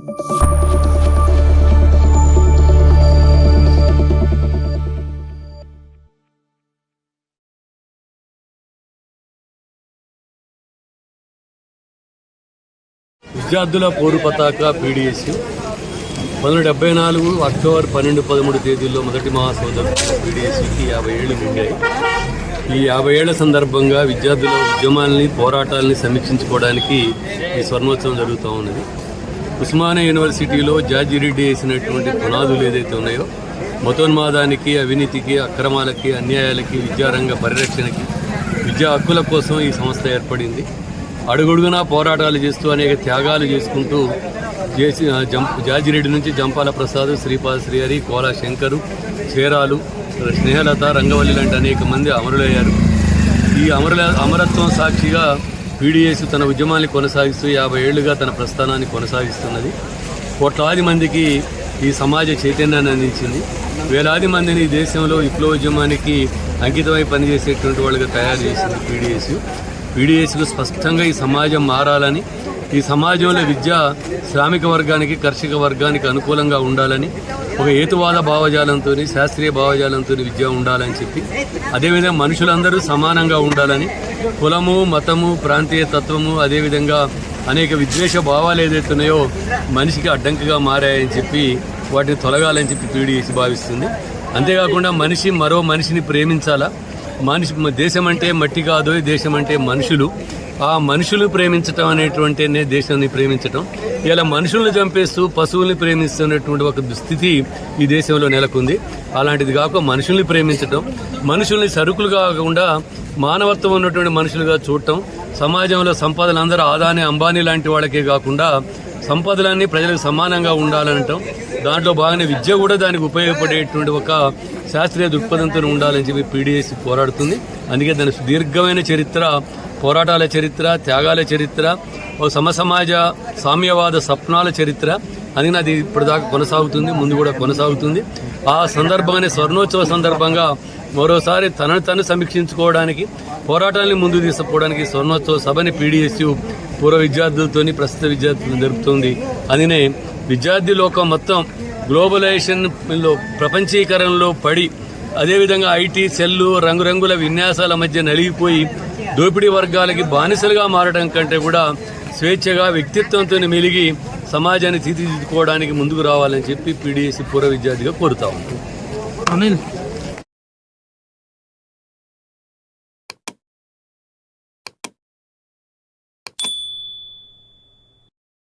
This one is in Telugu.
విద్యార్థుల పోరు పతాక పీడిఎస్. పంతొమ్మిది డెబ్బై నాలుగు అక్టోబర్ పన్నెండు పదమూడు తేదీల్లో మొదటి మహాసోదరు పీడిఎస్కి యాభై ఏళ్ళు నిండాయి ఈ యాభై ఏళ్ళ సందర్భంగా విద్యార్థుల ఉద్యమాలని పోరాటాలని సమీక్షించుకోవడానికి ఈ స్వర్ణోత్సవం జరుగుతూ ఉన్నది. ఉస్మానియా యూనివర్సిటీలో జార్జి రెడ్డి వేసినటువంటి పునాదులు ఏదైతే ఉన్నాయో మతోన్మాదానికి అవినీతికి అక్రమాలకి అన్యాయాలకి విద్యారంగ పరిరక్షణకి విద్యా హక్కుల కోసం ఈ సంస్థ ఏర్పడింది. అడుగడుగునా పోరాటాలు చేస్తూ అనేక త్యాగాలు చేసుకుంటూ చేసి జంప్ జాజిరెడ్డి నుంచి జంపాల ప్రసాద్ శ్రీపాద శ్రీహరి కోలా శంకరు చేరాలు స్నేహలత రంగవల్లి లాంటి అనేక మంది అమరులయ్యారు. ఈ అమరుల అమరత్వం సాక్షిగా పీడిఎస్ తన ఉద్యమాన్ని కొనసాగిస్తూ యాభై ఏళ్ళుగా తన ప్రస్థానాన్ని కొనసాగిస్తున్నది. కోట్లాది మందికి ఈ సమాజ చైతన్యాన్ని అందించింది. వేలాది మందిని ఈ దేశంలో విప్లవోద్యమానికి అంకితమై పనిచేసేటువంటి వాళ్ళుగా తయారు చేసింది పీడిఎస్. పీడిఎస్కు స్పష్టంగా ఈ సమాజం మారాలని ఈ సమాజంలో విద్య శ్రామిక వర్గానికి కర్షక వర్గానికి అనుకూలంగా ఉండాలని ఒక హేతువాద భావజాలంతో శాస్త్రీయ భావజాలంతో విద్య ఉండాలని చెప్పి అదేవిధంగా మనుషులందరూ సమానంగా ఉండాలని కులము మతము ప్రాంతీయ తత్వము అదేవిధంగా అనేక విద్వేష భావాలు ఏదైతే ఉన్నాయో మనిషికి అడ్డంకిగా మారాయని చెప్పి వాటిని తొలగాలని చెప్పి పీడిఎస్ భావిస్తుంది. అంతేకాకుండా మనిషి మరో మనిషిని ప్రేమించాలా? మనిషి దేశం అంటే మట్టి కాదు దేశం అంటే మనుషులు. ఆ మనుషులు ప్రేమించటం అనేటువంటినే దేశాన్ని ప్రేమించటం. ఇలా మనుషుల్ని చంపేస్తూ పశువుల్ని ప్రేమిస్తున్నటువంటి ఒక దుస్థితి ఈ దేశంలో నెలకొంది. అలాంటిది కాక మనుషుల్ని ప్రేమించటం మనుషుల్ని సరుకులు కాకుండా మానవత్వం ఉన్నటువంటి మనుషులుగా చూడటం సమాజంలో సంపదలు అందరూ ఆదాని అంబానీ లాంటి వాళ్ళకే కాకుండా సంపదలన్నీ ప్రజలకు సమానంగా ఉండాలనటం దాంట్లో బాగానే విద్య కూడా దానికి ఉపయోగపడేటువంటి ఒక శాస్త్రీయ దృక్పథంతో ఉండాలని చెప్పి పీడిఎస్ పోరాడుతుంది. అందుకే దాని సుదీర్ఘమైన చరిత్ర పోరాటాల చరిత్ర త్యాగాల చరిత్ర ఓ సమసమాజ సామ్యవాద స్వప్నాల చరిత్ర. అందుకని అది ఇప్పటిదాకా కొనసాగుతుంది ముందు కూడా కొనసాగుతుంది. ఆ సందర్భంగానే స్వర్ణోత్సవ సందర్భంగా మరోసారి తనను తను సమీక్షించుకోవడానికి పోరాటాన్ని ముందు తీసుకుపోవడానికి స్వర్ణోత్సవ సభని పీడిఎస్యు పూర్వ విద్యార్థులతోని ప్రస్తుత విద్యార్థులు జరుపుతుంది. అందుకనే విద్యార్థి లోకం మొత్తం గ్లోబలైజేషన్లో ప్రపంచీకరణలో పడి అదేవిధంగా ఐటీ సెల్లు రంగురంగుల విన్యాసాల మధ్య నలిగిపోయి దోపిడీ వర్గాలకి బానిసలుగా మారడం కంటే కూడా స్వేచ్ఛగా వ్యక్తిత్వంతో మెలిగి సమాజాన్ని తీర్చిదిద్దుకోవడానికి ముందుకు రావాలని చెప్పి పీడిఎస్సి పూర్వ విద్యార్థిగా కోరుతా ఉన్నాను